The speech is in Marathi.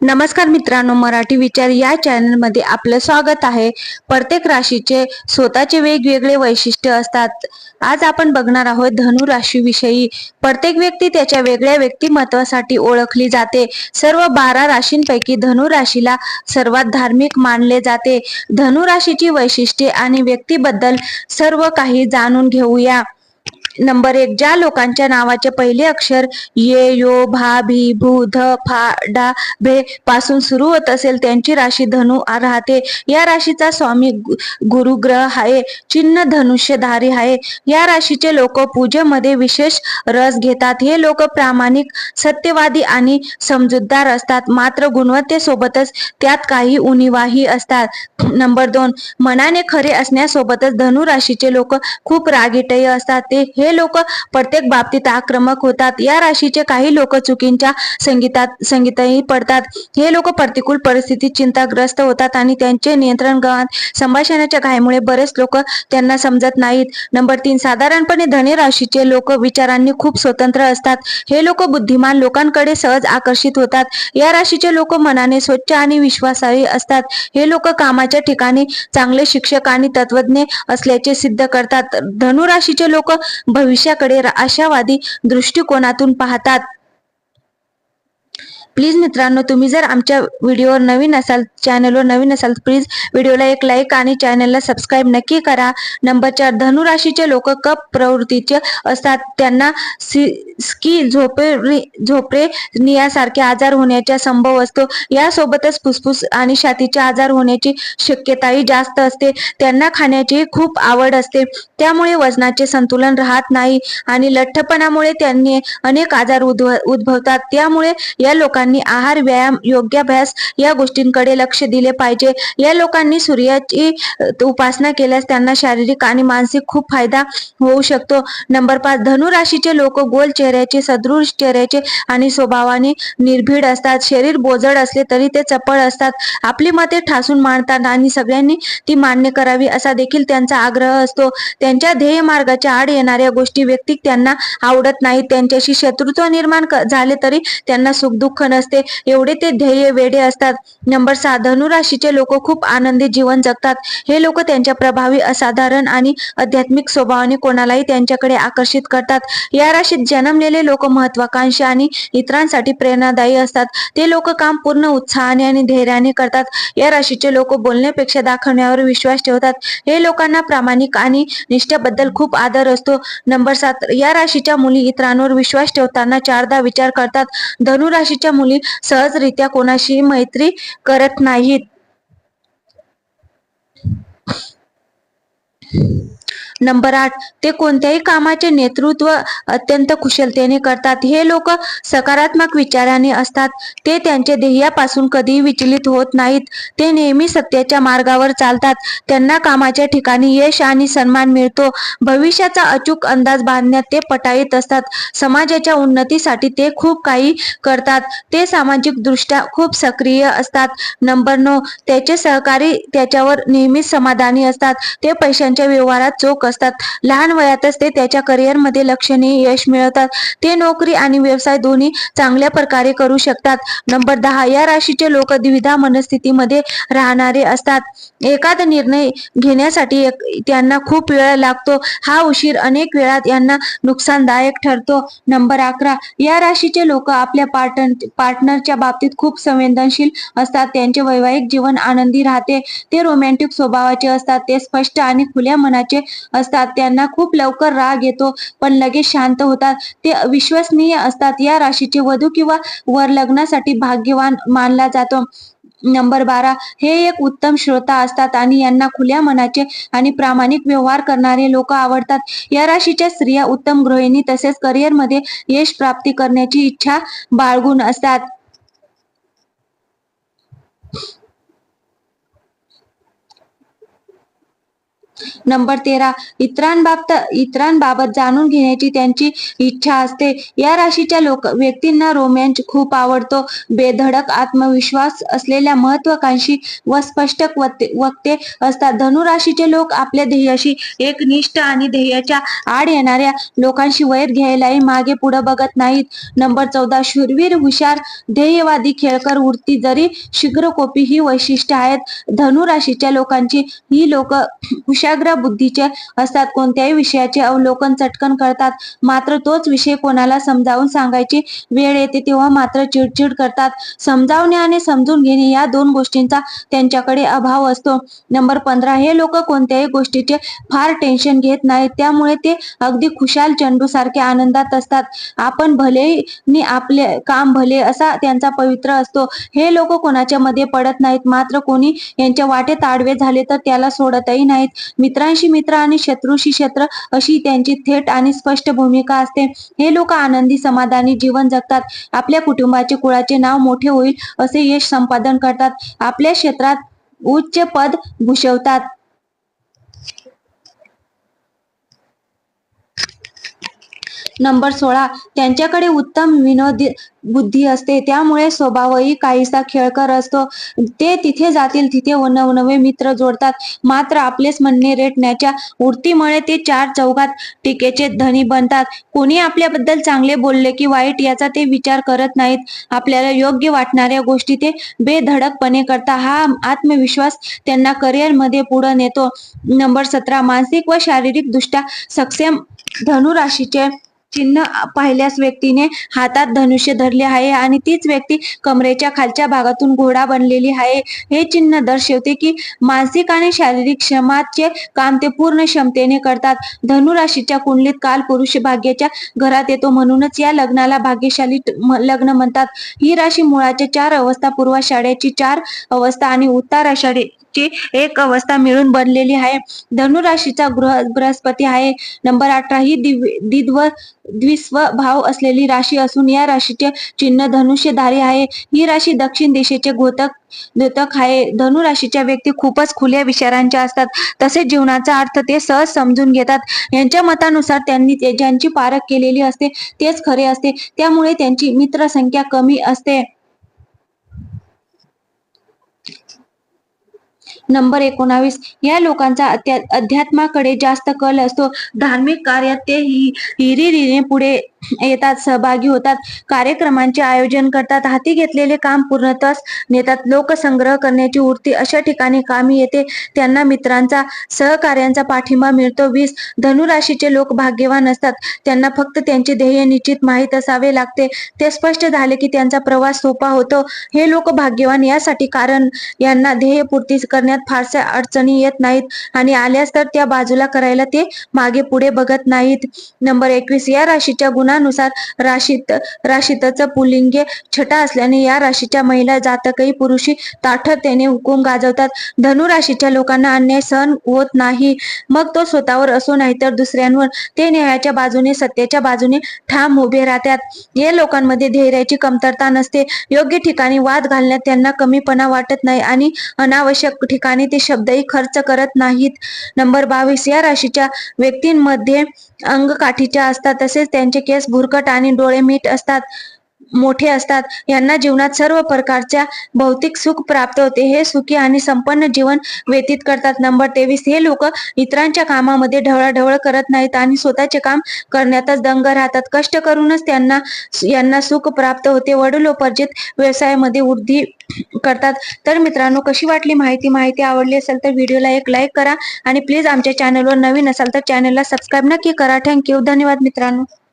नमस्कार मित्रांनो मराठी विचार या चॅनलमध्ये आपलं स्वागत आहे. प्रत्येक राशीचे स्वतःचे वेगवेगळे वैशिष्ट्य असतात. आज आपण बघणार आहोत धनु राशीविषयी. प्रत्येक व्यक्ती त्याच्या वेगळ्या व्यक्तिमत्वासाठी ओळखली जाते. सर्व बारा राशींपैकी धनु राशीला सर्वात धार्मिक मानले जाते. धनु राशीची वैशिष्ट्ये आणि व्यक्तीबद्दल सर्व काही जाणून घेऊया. नंबर एक ज्या लोकांच्या नावाचे पहिले अक्षर ये यो भा भी भू ध फा डा भे पासून सुरू होत असेल त्यांची राशी धनु राहते. या राशीचा स्वामी गुरुग्रह आहे चिन्ह धनुष्यधारी आहे या राशीचे लोक पूजेमध्ये विशेष रस घेतात. हे लोक प्रामाणिक सत्यवादी आणि समजूतदार असतात. मात्र गुणवत्तेसोबतच त्यात काही उणीवाही असतात. नंबर दोन मनाने खरे असण्यासोबतच धनु राशीचे लोक खूप रागीटय असतात. ते हे लोक प्रत्येक बाबतीत आक्रमक होतात. या राशीचे काही लोक चुकींच्या संगीतात संगीतही पडतात. हे लोक प्रतिकूल परिस्थितीत चिंताग्रस्त होतात आणि त्यांचे नियंत्रण गमावतात संभाषणाच्या घाईमुळे बरेच लोक त्यांना समजत नाहीत. नंबर तीन साधारणपणे धने राशीचे लोक विचारांनी खूप स्वतंत्र असतात. हे लोक बुद्धिमान लोकांकडे सहज आकर्षित होतात. या राशीचे लोक मनाने स्वच्छ आणि विश्वासार्ह असतात. हे लोक कामाच्या ठिकाणी चांगले शिक्षक आणि तत्वज्ञ असल्याचे सिद्ध करतात. धनु राशीचे लोक भविष्याकडे आशावादी दृष्टिकोनातून पाहतात. प्लीज मित्रांनो तुम्ही जर आमच्या व्हिडिओवर नवीन असाल चॅनलवर नवीन असाल प्लीज व्हिडिओला एक लाईक आणि चॅनलला सबस्क्राईब नक्की करा. नंबर चार धनुराशीचे लोक कप प्रवृत्तीचे असतात. त्यांना स्की झोपे झोपरे नियासारखे आजार होण्याचा संभव असतो. यासोबतच फुफ्फुस आणि छातीचे आजार होण्याची शक्यताही जास्त असते. त्यांना खाण्याची खूप आवड असते. त्यामुळे वजनाचे संतुलन राहत नाही आणि लठ्ठपणामुळे त्यांनी अनेक आजार उद्भवतात. त्यामुळे या लोकांनी आहार व्यायाम योगाभ्यास या गोष्टींकडे लक्ष दिले पाहिजे. या लोकांनी सूर्याची उपासना केल्यास त्यांना शारीरिक आणि मानसिक खूप फायदा होऊ शकतो. नंबर पाच धनुराशीचे लोक गोल चेहऱ्याचे सदृश चेहऱ्याचे आणि स्वभावाने निर्भीड असतात. शरीर बोजड असले तरी ते चपळ असतात. आपली मते ठासून मांडतात आणि सगळ्यांनी ती मान्य करावी असा देखील त्यांचा आग्रह असतो. त्यांच्या ध्येय मार्गाच्या आड येणाऱ्या गोष्टी व्यक्तिक त्यांना आवडत नाहीत. त्यांच्याशी शत्रुत्व निर्माण झाले तरी त्यांना सुखदुःख नसते. एवढे ते ध्येय वेडे असतात. नंबर सहा धनु राशीचे लोक खूप आनंदी जीवन जगतात. हे लोक त्यांच्या प्रभावी असाधारण आणि आध्यात्मिक स्वभावाने कोणालाही त्यांच्याकडे आकर्षित करतात. या राशीत जन्मलेले लोक महत्वाकांक्षी आणि इतरांसाठी प्रेरणादायी असतात. ते लोक काम पूर्ण उत्साहाने आणि धैर्याने करतात. या राशीचे लोक बोलण्यापेक्षा दाखवण्यावर विश्वास ठेवतात. हे लोकांना प्रामाणिक आणि निष्ठेबद्दल खूप आदर असतो. नंबर सात या राशीच्या मुली इतरांवर विश्वास ठेवताना चारदा विचार करतात. धनु राशीच्या मुली सहजरित्या कोणाशी मैत्री करत नाहीत. नंबर आठ ते कोणत्याही कामाचे नेतृत्व अत्यंत कुशलतेने करतात. हे लोक सकारात्मक विचाराने असतात. ते त्यांच्या ध्येयापासून कधीही विचलित होत नाहीत. ते नेहमी सत्याच्या मार्गावर चालतात. त्यांना कामाच्या ठिकाणी यश आणि सन्मान मिळतो. भविष्याचा अचूक अंदाज बांधण्यात ते पटाईत असतात. समाजाच्या उन्नतीसाठी ते खूप काही करतात. ते सामाजिक दृष्ट्या खूप सक्रिय असतात. नंबर नऊ त्याचे सहकारी त्याच्यावर नेहमीच समाधानी असतात. ते पैशांच्या व्यवहारात चोख असतात. लहान वयातच ते त्याच्या करिअरमध्ये लक्षणीय यश मिळवतात. ते नोकरी आणि व्यवसाय दोन्ही चांगल्या प्रकारे करू शकतात. नंबर दहा या राशीचे लोक द्विधा मनस्थितीमध्ये राहणारे असतात. एखादा निर्णय घेण्यासाठी त्यांना खूप वेळ लागतो. हा उशीर अनेक वेळात यांना नुकसानदायक ठरतो. नंबर अकरा या राशीचे लोक आपल्या पार्टन पार्टनरच्या बाबतीत खूप संवेदनशील असतात. त्यांचे वैवाहिक जीवन आनंदी राहते. ते रोमॅन्टिक स्वभावाचे असतात. ते स्पष्ट आणि खुल्या मनाचे असतात त्यांना खूप लवकर राग येतो पण लगेच शांत होतात. ते विश्वसनीय असतात. या राशीचे वधू किंवा वर लग्नासाठी भाग्यवान मानला जातो. नंबर बारा हे एक उत्तम श्रोता असतात आणि यांना खुल्या मनाचे आणि प्रामाणिक व्यवहार करणारे लोक आवडतात. या राशीच्या स्त्रिया उत्तम गृहिणी तसेच करिअरमध्ये यश प्राप्ती करण्याची इच्छा बाळगून असतात. नंबर तेरा इतरांबाबत इतरांबाबत जाणून घेण्याची त्यांची इच्छा असते. या राशीच्या लोक व्यक्तींना रोमॅन्स खूप आवडतो. बेधडक आत्मविश्वास असलेल्या महत्वाकांक्षी व स्पष्ट वक्ते असतात. धनु राशीचे लोक आपल्या ध्येयाशी एकनिष्ठ आणि ध्येयाच्या आड येणाऱ्या लोकांशी वैर घ्यायलाही मागे पुढे बघत नाहीत. नंबर चौदा शूरवीर हुशार ध्येयवादी खेळकर वृत्ती जरी शीघ्रकोपी ही वैशिष्ट्य आहेत. धनुराशीच्या लोकांची ही लोक हुशार कुशाग्र बुद्धीचे असतात. कोणत्याही विषयाचे अवलोकन चटकन करतात. मात्र तोच विषय कोणाला समजावून सांगायची वेळ येते तेव्हा मात्र चिडचिड करतात. समजावणे आणि समजून घेणे या दोन गोष्टींचा त्यांच्याकडे अभाव असतो. नंबर पंधरा हे लोक कोणत्याही गोष्टीचे फार टेन्शन घेत नाहीत. त्यामुळे ते अगदी खुशाल चंडू सारखे आनंदात असतात. आपण भले नि आपले काम भले असा त्यांचा पवित्र असतो. हे लोक कोणाच्या मध्ये पडत नाहीत. मात्र कोणी यांच्या वाटेत आडवे झाले तर त्याला सोडतही नाहीत. मित्रांशी मित्र आणि शत्रूशी शत्र अशी त्यांची थेट आणि स्पष्ट भूमिका असते. हे लोक आनंदी समाधानी जीवन जगतात. आपल्या कुटुंबाचे कुळाचे नाव मोठे होईल असे यश संपादन करतात. आपल्या क्षेत्रात उच्च पद भूषवतात. नंबर सोळा. त्यांच्याकडे उत्तम विनोदी बुद्धी असते. त्यामुळे स्वभावही काहीसा खेळकर असतो. ते तिथे जातील तिथे नवनवे मित्र जोडतात. मात्र आपलेच म्हणणे रेटण्याच्या उडतीमुळे ते चार चौघात टीकेचे धनी बनतात. कोणी आपल्याबद्दल चांगले बोलले की वाईट याचा ते विचार करत नाहीत. आपल्याला योग्य वाटणाऱ्या गोष्टी ते बेधडकपणे करता हा आत्मविश्वास त्यांना करिअरमध्ये पुढे नेतो. नंबर सतरा. मानसिक व शारीरिक दृष्ट्या सक्षम धनुराशीचे चिन्ह पाहिल्यास व्यक्तीने हातात धनुष्य धरले आहे आणि तीच व्यक्ती कमरेच्या खालच्या भागातून घोडा बनलेली आहे. हे चिन्ह दर्शवते की मानसिक आणि शारीरिक क्षमाचे काम ते पूर्ण क्षमतेने करतात. धनुराशीच्या कुंडलीत काल पुरुष भाग्याच्या घरात येतो म्हणूनच या लग्नाला भाग्यशाली लग्न म्हणतात. ही राशी मुळाच्या चार अवस्था पूर्वाषाढ्याची चार अवस्था आणि उत्तर ची एक अवस्था मिळून बनलेली आहे. धनुराशीचा गृह बृहस्पती आहे. नंबर अठरा ही दिव्य द्विस्व भाव असलेली राशी असून या राशीचे चिन्ह धनुष्यधारी आहे. ही राशी दक्षिण दिशेचे घोतक द्योतक आहे. धनु राशीच्या व्यक्ती खूपच खुल्या विचारांच्या असतात. तसेच जीवनाचा अर्थ ते सहज समजून घेतात. यांच्या मतानुसार त्यांनी ज्यांची पारख केलेली असते तेच खरे असते. त्यामुळे त्यांची मित्रसंख्या कमी असते. नंबर एकोणावीस. या लोकांचा अध्यात्माकडे जास्त कल असतो. धार्मिक कार्यात ते हिरिरीने पुढे येतात सहभागी होतात कार्यक्रमांचे आयोजन करतात हाती घेतलेले काम पूर्णतः नेतात लोकसंग्रह करण्याची वृत्ती अशा ठिकाणी कामी येते. त्यांना मित्रांचा सहकार्यांचा पाठिंबा मिळतो. वीस धनुराशीचे लोक भाग्यवान असतात. त्यांना फक्त त्यांचे ध्येय निश्चित माहीत असावे लागते. ते स्पष्ट झाले की त्यांचा प्रवास सोपा होतो. हे लोक भाग्यवान यासाठी कारण यांना ध्येयपूर्ती करण्यात फारशा अडचणी येत नाहीत आणि आल्यास तर त्या बाजूला करायला ते मागे पुढे बघत नाहीत. नंबर एकवीस या राशीच्या गुणानुसार राशीत राशीतच पुलिंगे छटा असल्याने या राशीच्या महिला जातकही पुरुषी ताठरतेने हुकूम गाजवतात. धनु राशीच्या लोकांना अन्याय सहन होत नाही. मग तो स्वतःवर असो नाही तर दुसऱ्यांवर. ते न्यायाच्या बाजूने सत्याच्या बाजूने ठाम उभे राहतात. या लोकांमध्ये धैर्याची कमतरता नसते. योग्य ठिकाणी वाद घालण्यात त्यांना कमीपणा वाटत नाही आणि अनावश्यक ठिकाणी ते शब्दही खर्च करत नाहीत. नंबर बावीस या राशीच्या व्यक्तींमध्ये अंगकाठीच्या असतात तसेच त्यांचे केस केस भुरकट आणि डोळे मीठ असतात मोठे असतात यांना जीवनात सर्व प्रकारच्या भौतिक सुख प्राप्त होते. हे सुखी आणि संपन्न जीवन व्यतीत करतात. नंबर तेवीस हे लोक इतरांच्या कामामध्ये ढवळाढवळ करत नाहीत आणि स्वतःचे काम करण्यातच दंग राहतात. कष्ट करूनच त्यांना यांना सुख प्राप्त होते. वडिलोपर्जित व्यवसायामध्ये वृद्धी करतात. तर मित्रांनो कशी वाटली माहिती? माहिती आवडली असेल तर व्हिडिओला एक लाईक करा आणि प्लीज आमच्या चॅनलवर नवीन असाल तर चॅनलला सबस्क्राईब नक्की करा. थँक्यू धन्यवाद मित्रांनो.